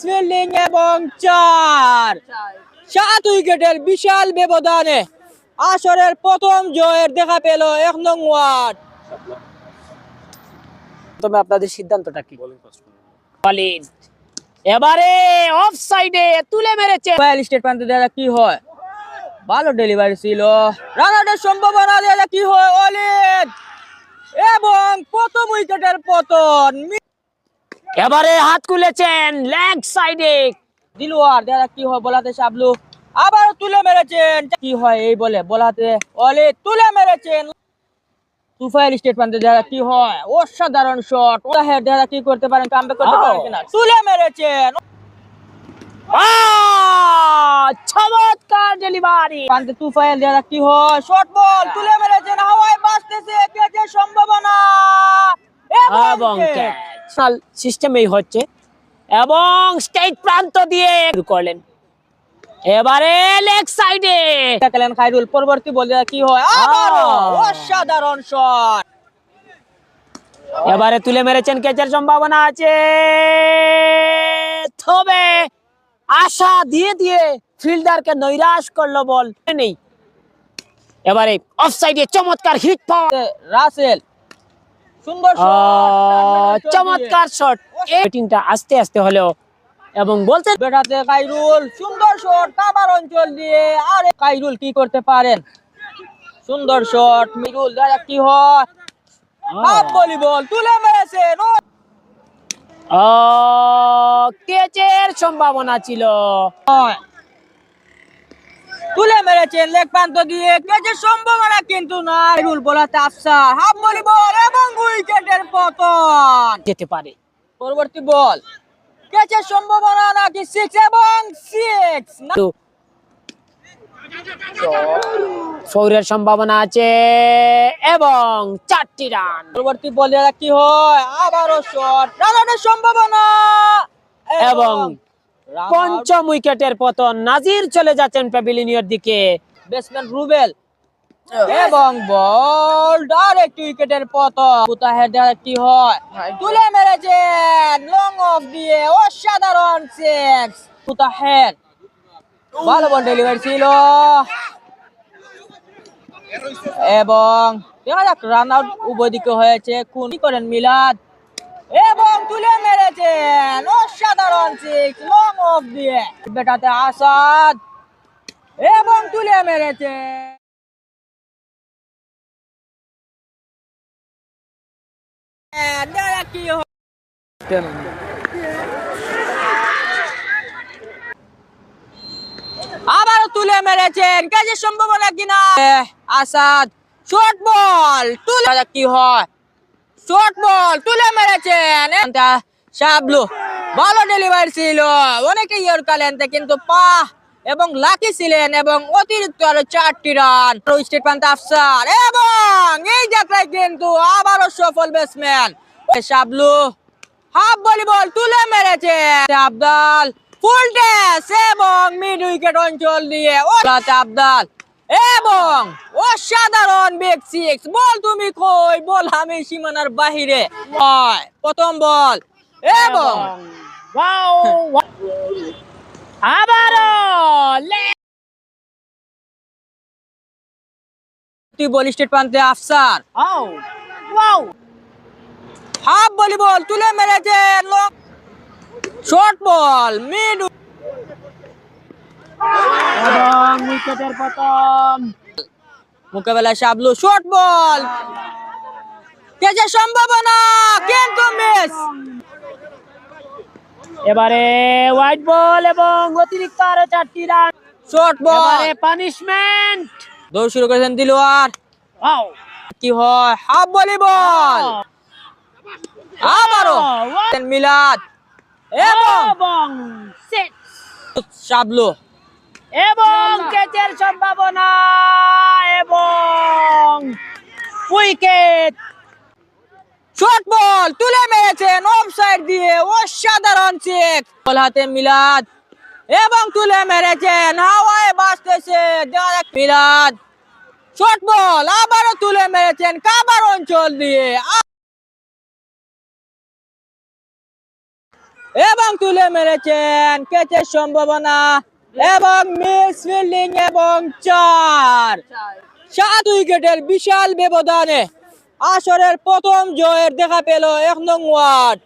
Fielding এবং চার। সাত উইকেটের বিশাল ব্যবধানে আসরের প্রথম জয়ের দেখা পেল এক নং ওয়ার্ড। তবে আপনাদের সিদ্ধান্তটা কি? বলেন এবারে অফ সাইডে তুলে মেরেছে। মোবাইল স্টেট প্রান্তে দেখা কি হয়? ভালো ডেলিভারি ছিল। রানারের সম্ভাবনা দেখা কি হয়? অলিদ এবং প্রথম উইকেটের পতন। এবারে হাত খুলেছেন লেগ সাইডে। দিলওয়ার দেখা কি হয় বলাতে সাবলু আবারও তুলে মেরেছেন। কি হয় এই বলে বলাতে? অলিদ তুলে মেরেছেন। তুফাইল স্টেট প্রান্তে দেখা কি হয়? অসাধারণ শট দেখা কি করতে পারেন? কামবে করতে পারেন কিনা? তুলে মেরেছেন। চমৎকার ডেলিভারি তুফাইল দেখা কি হয়? শর্ট বল তুলে মেরেছেন। হাওয়ায় বাঁচতেছে সম্ভাবনা। এবং catch। সিস্টেমেই হচ্ছে এবং স্টেট প্রান্ত দিয়ে করলেন। এবারে লেগ সাইডে দেখলেন খাইরুল পরবর্তী বল কি হয়? অসাধারণ শট এবারে তুলে মেরেছেন ক্যাচের সম্ভাবনা আছে? তবে আশা দিয়ে দিয়ে ফিল্ডারকে নৈরাশ করল বল। নেই। এবারে অফ সাইডে চমৎকার হিট পাওয়া। রাসেল চমৎকার শট ব্যাটিংটা আস্তে আস্তে হলেও এবং বলতে বেটাতে কাইরুল সুন্দর শট কাবার অঞ্চল দিয়ে। আরে কাইরুল কি করতে পারেন? সুন্দর শট মিরুল দেখা কি হয়? ভলিবল তুলে মেরেছেন ও ক্যাচের সম্ভাবনা ছিল। তুলে মেরেছেন লেগ প্রান্ত দিয়ে কেজের সম্ভাবনা কিন্তু না রুল বলাতে আফসার হাফ ভলিবল উইকেটের পতন। যেতে পারে। পরবর্তী বল। কেচের সম্ভাবনা নাকি সিক্স এবং সিক্স ফৌরের সম্ভাবনা আছে এবং চারটি রান। পরবর্তী বলে কি হয়? আবারও শট রানের সম্ভাবনা। এবং পঞ্চম উইকেটের পতন। নাজির চলে যাচ্ছেন প্যাভিলিয়নের দিকে। ব্যাটসম্যান রুবেল এবং বল ডাইরেক্ট উইকেটের পতন। কোথায় কি হয়? তুলে মেরেছেন লং অফ দিয়ে অসাধারণ সিক্স কোথায়? ভালো বল ডেলিভারি ছিল। এবং দেখা যাক রান আউট উভয় দিকে হয়েছে। কোন কি করেন মিলাদ। এবং তুলে মেরেছেন অসাধারণ সিক্স লং অফ দিয়ে। বেটাতে আসাদ। এবং তুলে মেরেছে আবারও তুলে মেরেছেন। কাজের সম্ভাবনা কিনা আসাদ শর্ট বল তুলে কি হয়? শর্ট বল তুলে মেরেছেন। শাবলু ভালো ডেলিভারি ছিল। অনেকে ইয়র কালেন কিন্তু পা এবং লাকি ছিলেন এবং অতিরিক্ত আরও চারটি রান। স্টেট প্রান্ত আফসার এবং এই যাত্রায় কিন্তু আবারও সফল ব্যাটসম্যান শাবলু হাফ ভলিবল তুলে মেরেছে আবদাল ফুল ড্যাশ এবং মিড উইকেট অঞ্চল দিয়ে আবদাল এবং অসাধারণ বিগ বল তুমি কই? বল আমি সীমানার বাহিরে। প্রথম বল। এবং আবারও তুই বল স্টেট প্রান্তে আফসার! হাফ ভলিবল তুলে মেরেছে শর্ট বল মিড। এবং উইকেটের পতন। মোকাবেলায় শাবলু শর্ট বল। কেছে সম্ভাবনা কিন্তু মিস এবারে হোয়াইট বল এবং অতিরিক্ত আরও চারটি রান শর্ট বল। পানিশমেন্ট দৌড় শুরু করেছেন দিলওয়ার। Wow! কি হয়? হাফ ভলিবল। আবারও। মিলাদ। এবং এবং এবং ক্যাচের সম্ভাবনা। এবং উইকেট। শর্ট বল তুলে মেরেছেন অফসাইড দিয়ে অসাধারণ চেক বল হাতে মিলাদ। এবং তুলে মেরেছেন। হাওয়ায় বাঁচতেছে মিলাদ শর্ট বল আবারও তুলে মেরেছেন কাবার অঞ্চল দিয়ে। এবং তুলে মেরেছেন ক্যাচের সম্ভাবনা এবং মিস ফিল্ডিং এবং চার। সাত উইকেটের বিশাল ব্যবধানে আসরের প্রথম জয়ের দেখা পেল এক নং ওয়ার্ড।